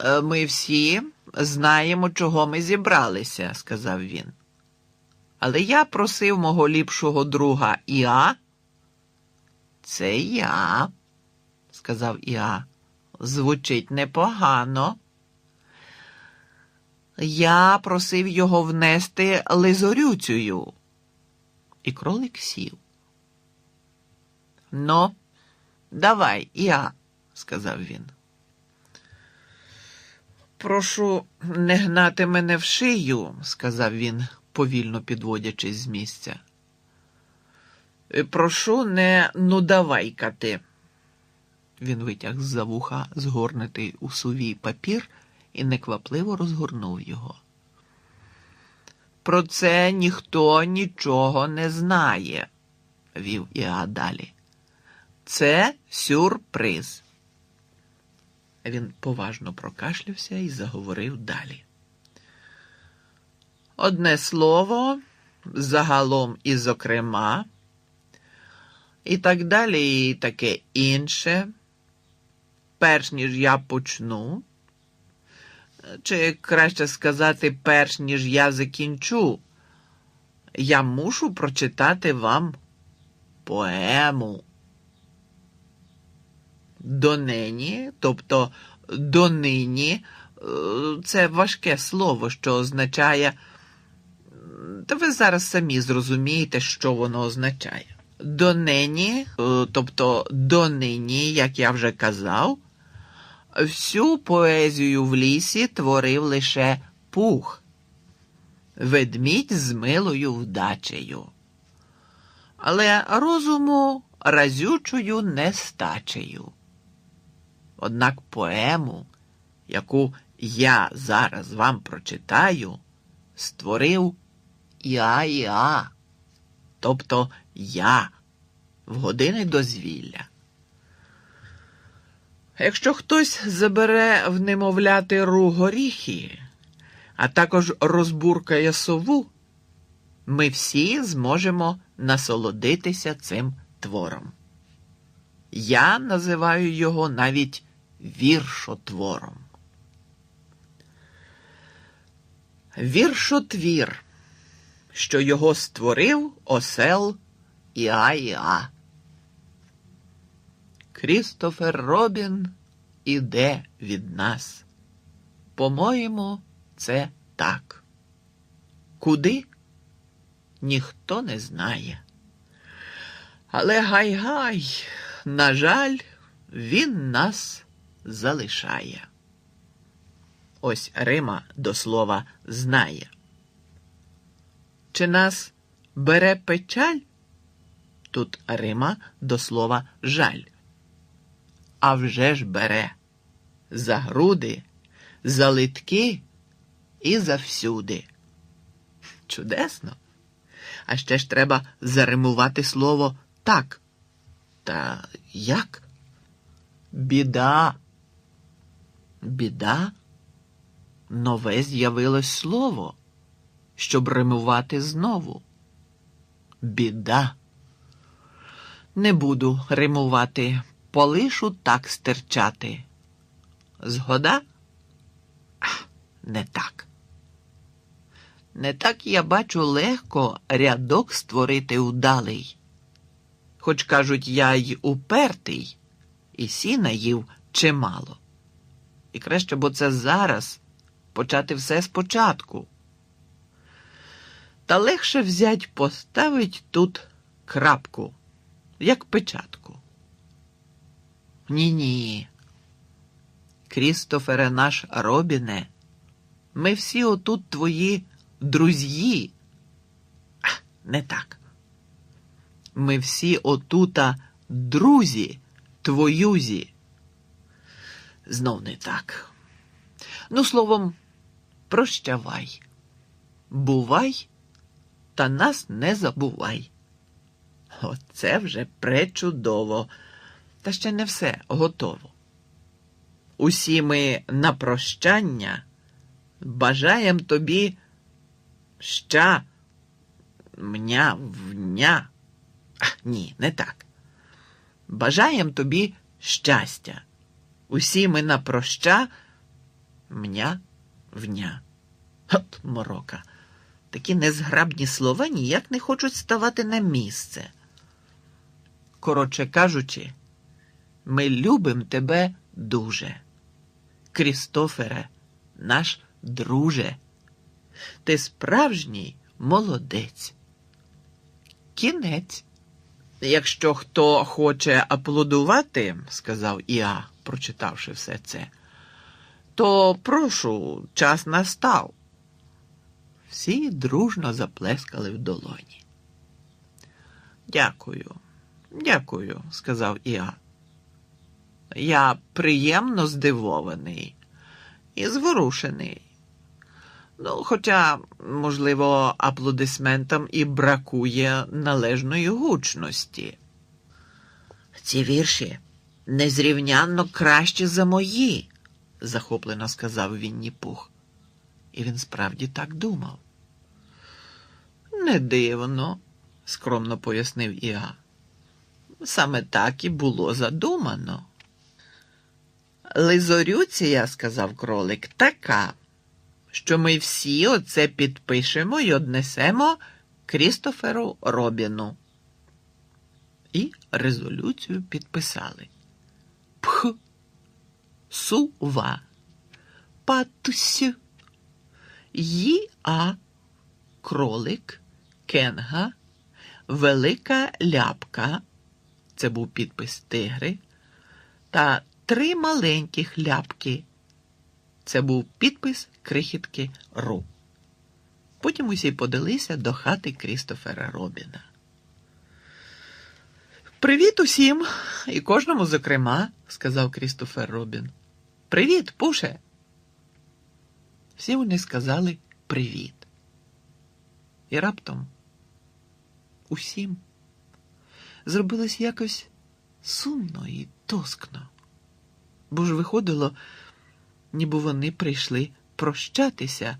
«Е, Ми всі знаємо, чого ми зібралися, сказав він. Але я просив мого ліпшого друга Іа. Це я, сказав Іа. Звучить непогано. Я просив його внести лизорюцею. І кролик сів. Ну, давай, Іа, сказав він. Прошу не гнати мене в шию, сказав він, повільно підводячись з місця. «Е, Прошу не нудавайкати. Він витяг з-за вуха згорнутий у сувій папір і неквапливо розгорнув його. Про це ніхто нічого не знає, вів Іа далі. Це сюрприз. Він поважно прокашлявся і заговорив далі. Одне слово, загалом і зокрема, і так далі, і таке інше. Перш ніж я почну, чи краще сказати, перш ніж я закінчу, я мушу прочитати вам поему. Донині, тобто донині, е, це важке слово, що означає. Та ви зараз самі зрозумієте, що воно означає. Донині, е, тобто донині, як я вже казав, всю поезію в лісі творив лише пух, ведмідь з милою вдачею. Але розуму разючою нестачею. Однак поему, яку я зараз вам прочитаю, створив Іа-Іа, тобто я в години дозвілля. Якщо хтось забере в немовляти ру горіхи, а також розбуркає сову, ми всі зможемо насолодитися цим твором. Я називаю його навіть віршотвором. Віршотвір, що його створив осел Іа-Іа. Крістофер Робін іде від нас. По-моєму, це так. Куди? Ніхто не знає. Але гай-гай, на жаль, він нас залишає. Ось Рима до слова знає. Чи нас бере печаль? Тут Рима до слова жаль. А вже ж бере за груди, за литки і завсюди. Чудесно. А ще ж треба заримувати слово так. Та як? Біда. Біда? Нове з'явилось слово, щоб римувати знову. Біда. Не буду римувати, полишу так стирчати. Згода? Не так. Не так я бачу легко рядок створити удалий. Хоч кажуть, я й упертий, і сіна їв чимало. І краще, бо це зараз почати все спочатку. Та легше взять поставить тут крапку, як печатку. Ні-ні. Крістофере наш Робіне, ми всі отут твої друзі. А, Не так. Ми всі отута друзі, твоюзі. Знов не так. Ну, словом, прощавай. Бувай, та нас не забувай. Оце вже пречудово, та ще не все готово. Усі ми на прощання бажаєм тобі ща, мня, вня. А, ні, не так. Бажаєм тобі щастя. Усі ми на проща Мня, вня. От морока. Такі незграбні слова ніяк не хочуть ставати на місце. Коротше кажучи, ми любимо тебе дуже. Крістофере, наш друже. Ти справжній молодець. Кінець. Якщо хто хоче аплодувати, сказав Іа, прочитавши все це, то прошу, час настав. Всі дружно заплескали в долоні. Дякую, дякую, сказав Іа. Я приємно здивований і зворушений. Ну, хоча, можливо, аплодисментам і бракує належної гучності. Ці вірші незрівнянно кращі за мої, захоплено сказав Вінні Пух. І він справді так думав. Не дивно, скромно пояснив Іа. Саме так і було задумано. Лизорюція, сказав кролик, така, що ми всі оце підпишемо і однесемо Крістоферу Робіну. І резолюцію підписали. Сува, патусь, ї-а, кролик, кенга, велика ляпка. Це був підпис тигри, та три маленьких ляпки. Це був підпис крихітки Ру. Потім усі подалися до хати Крістофера Робіна. Привіт усім, і кожному, зокрема, сказав Крістофер Робін. Привіт, Пуше. Всі вони сказали привіт. І раптом усім зробилось якось сумно і тоскно, бо ж виходило, ніби вони прийшли прощатися,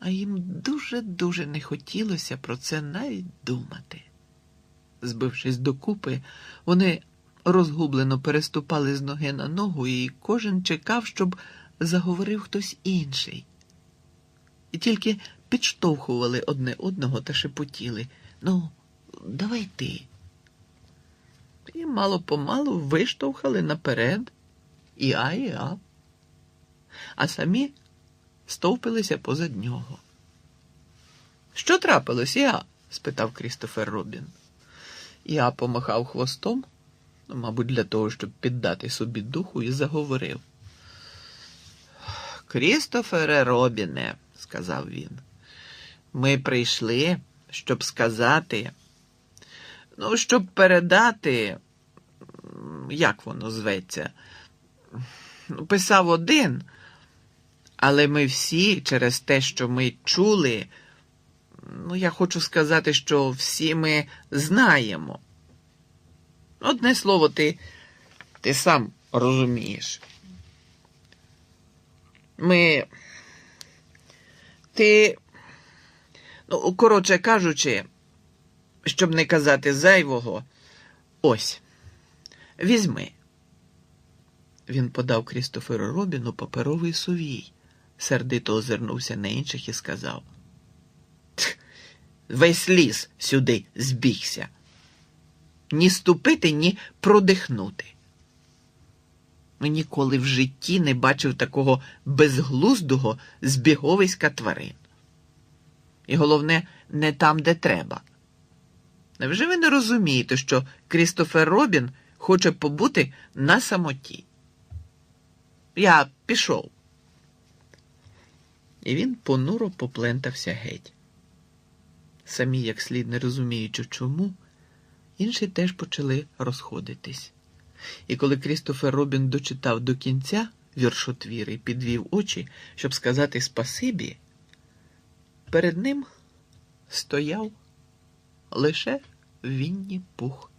а їм дуже-дуже не хотілося про це навіть думати. Збившись докупи, вони розгублено переступали з ноги на ногу, і кожен чекав, щоб заговорив хтось інший. І тільки підштовхували одне одного та шепотіли. Ну, давай ти. І мало помалу виштовхали наперед і а, і а. А самі стовпилися позад нього. Що трапилось, я? спитав Крістофер Робін. Я помахав хвостом, ну, мабуть, для того, щоб піддати собі духу, і заговорив. Крістофере Робіне, сказав він, ми прийшли, щоб сказати, ну, щоб передати, як воно зветься, Ну, писав один, але ми всі через те, що ми чули, ну, я хочу сказати, що всі ми знаємо. Одне слово, ти, ти сам розумієш. Ми. Ти, ну, коротше кажучи, щоб не казати зайвого, ось, візьми. Він подав Крістоферу Робіну паперовий сувій, сердито озирнувся на інших і сказав. «Тх, Весь ліс сюди збігся. Ні ступити, ні продихнути. Ніколи в житті не бачив такого безглуздого збіговиська тварин. І головне, не там, де треба. Невже ви не розумієте, що Крістофер Робін хоче побути на самоті? Я пішов. І він понуро поплентався геть. Самі, як слід не розуміючи чому, інші теж почали розходитись. І коли Крістофер Робін дочитав до кінця віршотвір і підвів очі, щоб сказати спасибі, перед ним стояв лише Вінні Пух.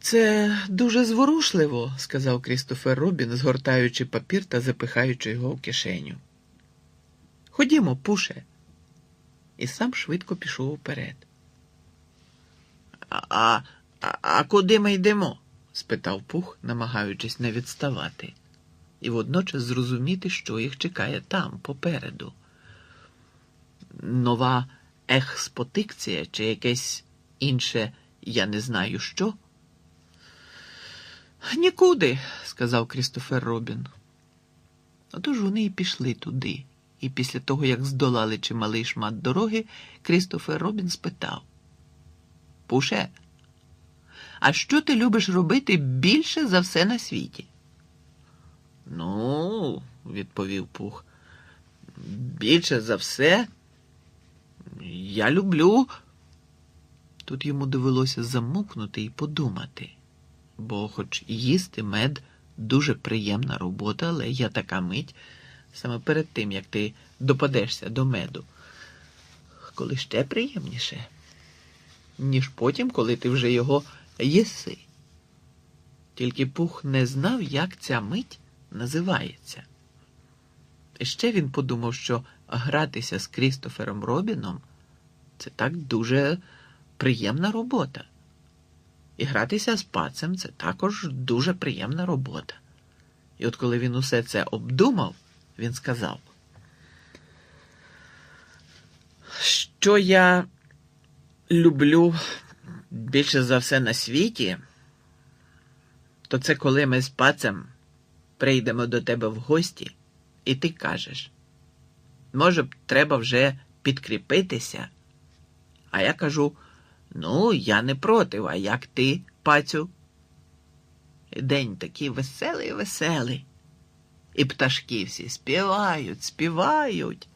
Це дуже зворушливо, сказав Крістофер Робін, згортаючи папір та запихаючи його в кишеню. Ходімо, пуше. І сам швидко пішов уперед. А, а, а куди ми йдемо? спитав Пух, намагаючись не відставати. і водночас зрозуміти, що їх чекає там, попереду. Нова ехспотикція чи якесь інше я не знаю що. Нікуди, сказав Крістофер Робін. Отож вони і пішли туди. І після того, як здолали чималий шмат дороги, Крістофер Робін спитав: Пуше, а що ти любиш робити більше за все на світі? Ну, відповів Пух, більше за все я люблю. Тут йому довелося замукнути і подумати, бо, хоч їсти мед дуже приємна робота, але є така мить саме перед тим, як ти допадешся до меду, коли ще приємніше, ніж потім, коли ти вже його їси. Тільки Пух не знав, як ця мить називається. І ще він подумав, що гратися з Крістофером Робіном це так дуже приємна робота. І гратися з пацем це також дуже приємна робота. І от коли він усе це обдумав, він сказав, що я люблю більше за все на світі, то це коли ми з пацем прийдемо до тебе в гості, і ти кажеш, може б, треба вже підкріпитися. А я кажу, ну, я не проти, а як ти, пацю? День такий веселий, веселий. І пташки всі співають, співають.